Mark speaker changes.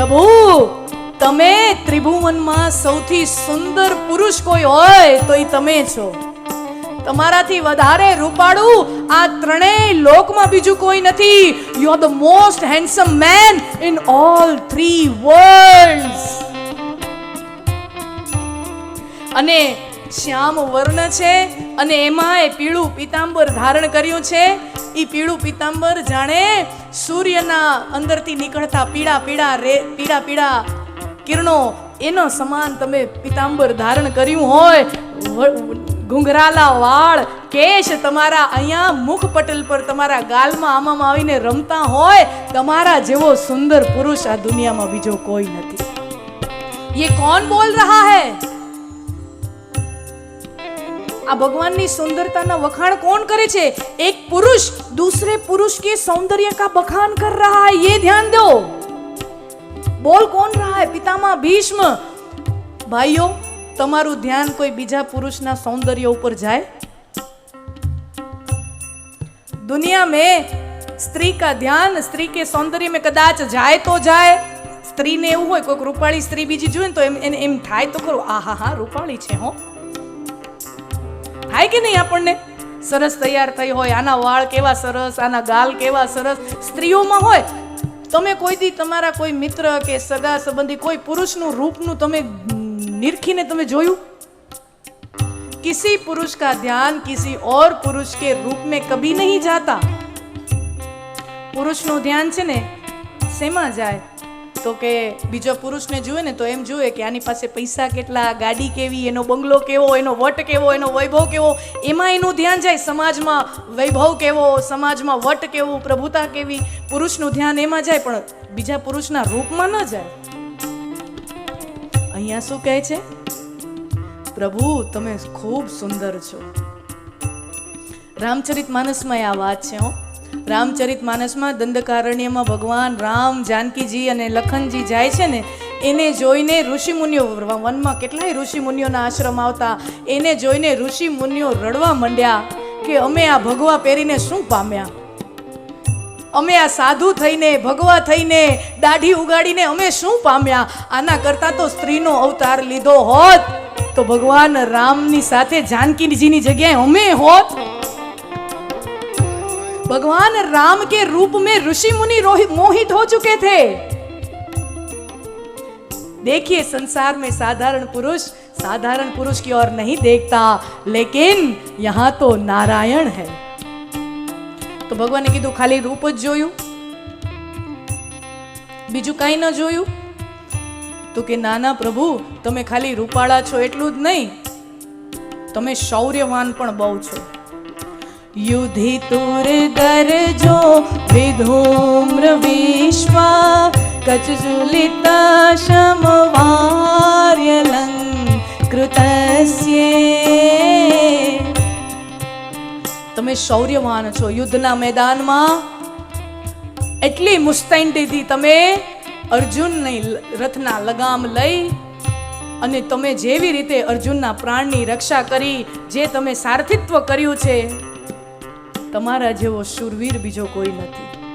Speaker 1: પ્રભુ, તમે ત્રિભુવનમાં સૌથી સુંદર પુરુષ કોઈ હોય તો એ તમે છો. તમારાથી વધારે રૂપાળું આ ત્રણેય લોકમાં બીજું કોઈ નથી. You are the most handsome man in all three worlds અને શ્યામ વર્ણ છે અને એમાં એ પીળું પીતાંબર ધારણ કર્યું છે. એ પીળું પીતાંબર જાણે સૂર્યના અંદરથી નીકળતા પીળા પીળા રે પીળા પીળા કિરણો, એનો સમાન તમે પિતાંબર ધારણ કર્યું હોય. ઘુંઘરાલા વાળ, કેશ તમારા અહીંયા મુખ પટલ પર તમારા ગાલમાં આમાં આવીને રમતા હોય. તમારા જેવો સુંદર પુરુષ આ દુનિયામાં બીજો કોઈ નથી. યે કોણ બોલ રહા હૈ? આ ભગવાનની સુંદરતાના વખાણ કોણ કરે છે એક પુરુષ दूसरे पुरुष के सौंदर्य का बखान कर रहा है ये ध्यान दो બોલ કોણ रहा है પિતામહ ભીષ્મ ભાઈઓ તમારું ધ્યાન કોઈ બીજા પુરુષના સૌંદર્ય ઉપર જાય दुनिया में स्त्री का ध्यान स्त्री के सौंदर्य में कदाच જાય તો જાય સ્ત્રીને એવું હોય કોઈક રૂપાળી સ્ત્રી બીજી જોઈએ ને તો એમ એને એમ થાય તો ખરું આ હા હા રૂપાળી છે હો થાય કે નહીં આપણને? સરસ તૈયાર થઈ હોય, આના વાળ કેવા સરસ, આના ગાલ કેવા સરસ, સ્ત્રીઓમાં હોય, તમે કોઈ દી તમારા કોઈ મિત્ર કે સગા સંબંધી કોઈ પુરુષનું રૂપનું તમે નિરખીને તમે જોયું? કિસી પુરુષ કા ધ્યાન, કિસી ઓર પુરુષ કે રૂપ મેં કભી નહીં જાતા? પુરુષનું ધ્યાન છે ને, શેમાં જાય? તો કે બીજો પુરુષને જુએ ને તો એમ જુએ કે આની પાસે પૈસા કેટલા, ગાડી કેવી, એનો બંગલો કેવો, એનો વટ કેવો, એનો વૈભવ કેવો, એમાં એનું ધ્યાન જાય સમાજમાં, વૈભવ કેવો, સમાજમાં વટ કેવું, પ્રભુતા કેવી, પુરુષનું ધ્યાન એમાં જાય, પણ બીજા પુરુષના રૂપમાં ન જાય. અહીંયા શું કહે છે? પ્રભુ, તમે ખૂબ સુંદર છો. રામચરિત માનસમાં આ વાત છે, હો. રામચરિત માનસમાં દંડકારણ્યમાં ભગવાન રામ, જાનકીજી અને લખનજી જાય છે ને, એને જોઈને ઋષિમુનિઓ વનમાં કેટલાય ઋષિમુનિઓના આશ્રમ આવતા, એને જોઈને ઋષિમુનિઓ રડવા માંડ્યા કે અમે આ ભગવા પહેરીને શું પામ્યા? અમે આ સાધુ થઈને, ભગવા થઈને દાઢી ઉગાડીને અમે શું પામ્યા? આના કરતાં તો સ્ત્રીનો અવતાર લીધો હોત, તો ભગવાન રામની સાથે જાનકીજીની જગ્યાએ અમે હોત. भगवान राम के रूप में ऋषि मुनि रोहि- मोहित हो चुके थे देखिए संसार में साधारण पुरुष साधारण पुरुष की ओर नहीं देखता लेकिन यहाँ तो नारायण है તો ભગવાને કીધું ખાલી રૂપ જ જોયું બીજું કાંઈ ન જોયું તો કે નાના પ્રભુ તમે ખાલી રૂપાળા છો એટલું જ નહીં તમે શૌર્યવાન પણ બહુ છો દરજો, વિધૂમ્ર વિશ્વ કચજુલિત સમવાર્યલં તમે શૌર્યવાન છો યુદ્ધના મેદાનમાં. એટલી મુસ્તૈનીથી તમે અર્જુનની રથના લગામ લઈ અને તમે જેવી રીતે અર્જુનના પ્રાણની રક્ષા કરી, જે તમે સારથિત્વ કર્યું છે તમારા જેવો શૂરવીર બીજો કોઈ નથી.